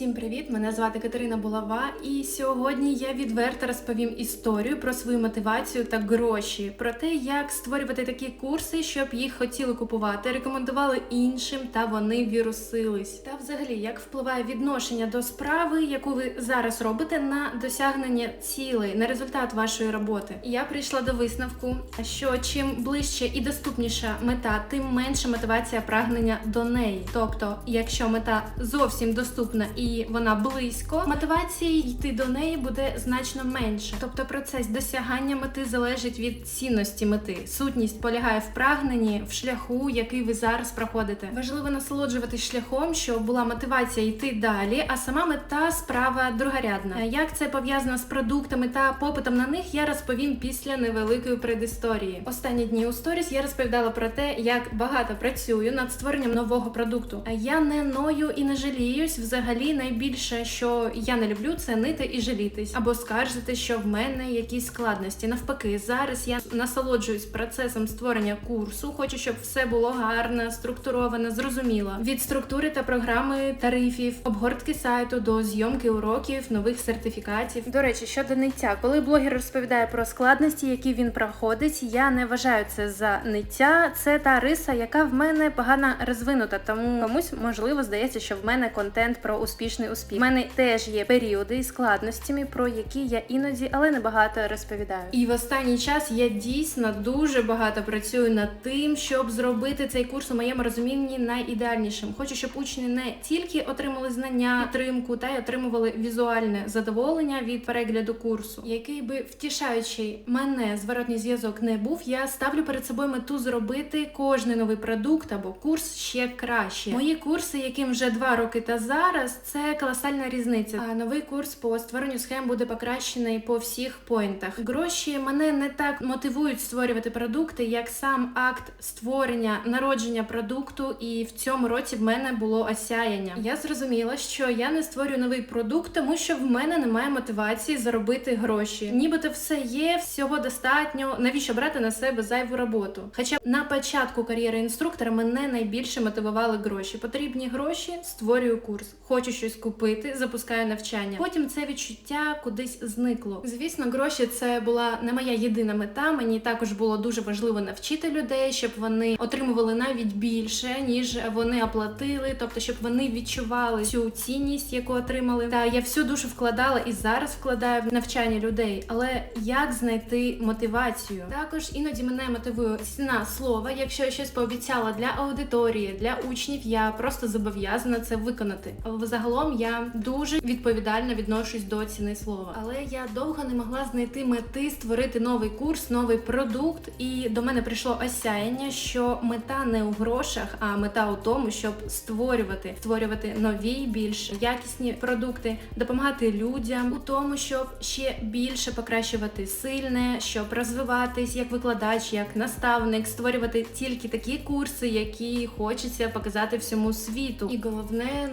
Всім привіт! Мене звати Катерина Булава, і сьогодні я відверто розповім історію про свою мотивацію та гроші, про те, як створювати такі курси, щоб їх хотіли купувати, рекомендували іншим, та вони вірусились. Та взагалі, як впливає відношення до справи, яку ви зараз робите, на досягнення цілей, на результат вашої роботи. Я прийшла до висновку, що чим ближче і доступніша мета, тим менша мотивація прагнення до неї. Тобто, якщо мета зовсім доступна і вона близько, мотивації йти до неї буде значно менше. Тобто, процес досягання мети залежить від цінності мети. Сутність полягає в прагненні, в шляху, який ви зараз проходите. Важливо насолоджуватись шляхом, щоб була мотивація йти далі, а сама мета справа другорядна. Як це пов'язано з продуктами та попитом на них, я розповім після невеликої предісторії. Останні дні у сторіс я розповідала про те, як багато працюю над створенням нового продукту. А я не ною і не жаліюсь. Взагалі, найбільше, що я не люблю, це нити і жалітись або скаржити, що в мене якісь складності. Навпаки, зараз я насолоджуюсь процесом створення курсу. Хочу, щоб все було гарно, структуровано, зрозуміло. Від структури та програми тарифів, обгортки сайту до зйомки уроків, нових сертифікатів. До речі, щодо ниття, коли блогер розповідає про складності, які він проходить, я не вважаю це за ниття. Це та риса, яка в мене погано розвинута. Тому комусь можливо здається, що в мене контент про успішний успіх. У мене теж є періоди із складностями, про які я іноді, але не багато розповідаю. І в останній час я дійсно дуже багато працюю над тим, щоб зробити цей курс у моєму розумінні найідеальнішим. Хочу, щоб учні не тільки отримали знання, підтримку, та й отримували візуальне задоволення від перегляду курсу. Який би втішаючий мене зворотній зв'язок не був, я ставлю перед собою мету зробити кожний новий продукт або курс ще краще. Мої курси, яким вже два роки та зараз, це колосальна різниця. А новий курс по створенню схем буде покращений по всіх поінтах. Гроші мене не так мотивують створювати продукти, як сам акт створення, народження продукту. І в цьому році в мене було осяяння. Я зрозуміла, що я не створюю новий продукт, тому що в мене немає мотивації заробити гроші. Нібито все є, всього достатньо. Навіщо брати на себе зайву роботу? Хоча на початку кар'єри інструктора мене найбільше мотивували гроші. Потрібні гроші, створюю курс. Хочу щось купити, запускаю навчання. Потім це відчуття кудись зникло. Звісно, гроші це була не моя єдина мета. Мені також було дуже важливо навчити людей, щоб вони отримували навіть більше, ніж вони оплатили, тобто, щоб вони відчували цю цінність, яку отримали. Та я всю душу вкладала і зараз вкладаю в навчання людей. Але як знайти мотивацію? Також іноді мене мотивує ціна слова. Якщо я щось пообіцяла для аудиторії, для учнів, я просто зобов'язана це виконати. Але загалом я дуже відповідально відношусь до ціни слова. Але я довго не могла знайти мети створити новий курс, новий продукт. І до мене прийшло осяяння, що мета не у грошах, а мета у тому, щоб створювати, створювати нові, більш якісні продукти, допомагати людям у тому, щоб ще більше покращувати сильне, щоб розвиватись як викладач, як наставник, створювати тільки такі курси, які хочеться показати всьому світу. І головне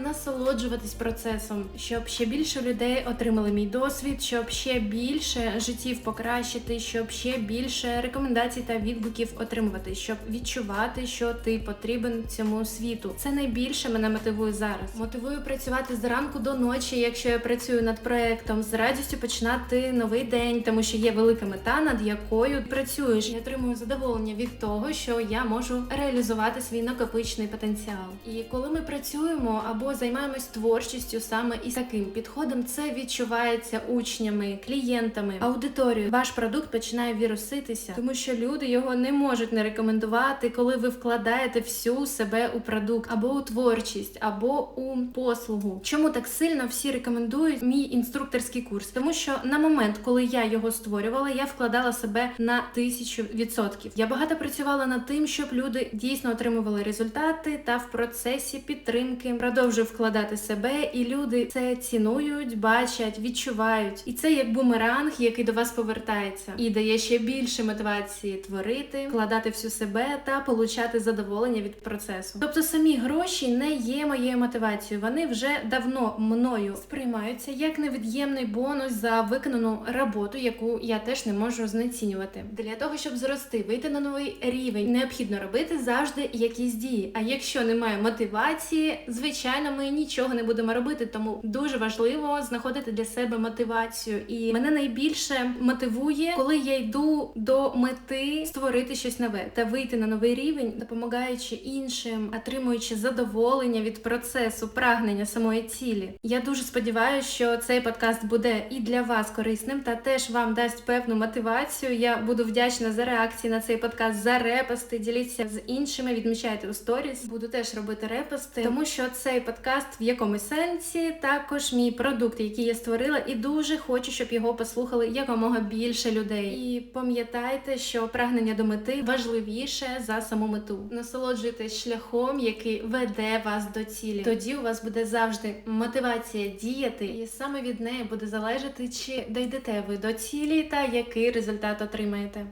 насолоджуватись процесом, щоб ще більше людей отримали мій досвід, щоб ще більше життів покращити, щоб ще більше рекомендацій та відгуків отримувати, щоб відчувати, що ти потрібен цьому світу. Це найбільше мене мотивує зараз. Мотивую працювати зранку до ночі, якщо я працюю над проектом, з радістю починати новий день, тому що є велика мета, над якою працюєш. Я отримую задоволення від того, що я можу реалізувати свій накопичений потенціал. І коли ми працюємо або займаємось творчістю саме із таким підходом, це відчувається учнями, клієнтами, аудиторією. Ваш продукт починає віруситися, тому що люди його не можуть не рекомендувати, коли ви вкладаєте всю себе у продукт або у творчість, або у послугу. Чому так сильно всі рекомендують мій інструкторський курс? Тому що на момент, коли я його створювала, я вкладала себе на тисячу відсотків. Я багато працювала над тим, щоб люди дійсно отримували результати та в процесі підтримки продовжую вкладати себе, і люди це цінують, бачать, відчувають. І це як бумеранг, який до вас повертається, і дає ще більше мотивації творити, вкладати всю себе та получати задоволення від процесу. Тобто самі гроші не є моєю мотивацією. Вони вже давно мною сприймаються як невід'ємний бонус за виконану роботу, яку я теж не можу знецінювати. Для того щоб зрости, вийти на новий рівень, необхідно робити завжди якісь дії. А якщо немає мотивації, звичайно, ми нічого не будемо будемо робити. Тому дуже важливо знаходити для себе мотивацію. І мене найбільше мотивує, коли я йду до мети створити щось нове та вийти на новий рівень, допомагаючи іншим, отримуючи задоволення від процесу, прагнення самої цілі. Я дуже сподіваюся, що цей подкаст буде і для вас корисним та теж вам дасть певну мотивацію. Я буду вдячна за реакції на цей подкаст, за репости. Діліться з іншими, відмічайте у сторіс. Буду теж робити репости, тому що цей подкаст в якомусь сенсі також мій продукт, який я створила, і дуже хочу, щоб його послухали якомога більше людей. І пам'ятайте, що прагнення до мети важливіше за саму мету. Насолоджуйтесь шляхом, який веде вас до цілі. Тоді у вас буде завжди мотивація діяти, і саме від неї буде залежати, чи дійдете ви до цілі та який результат отримаєте.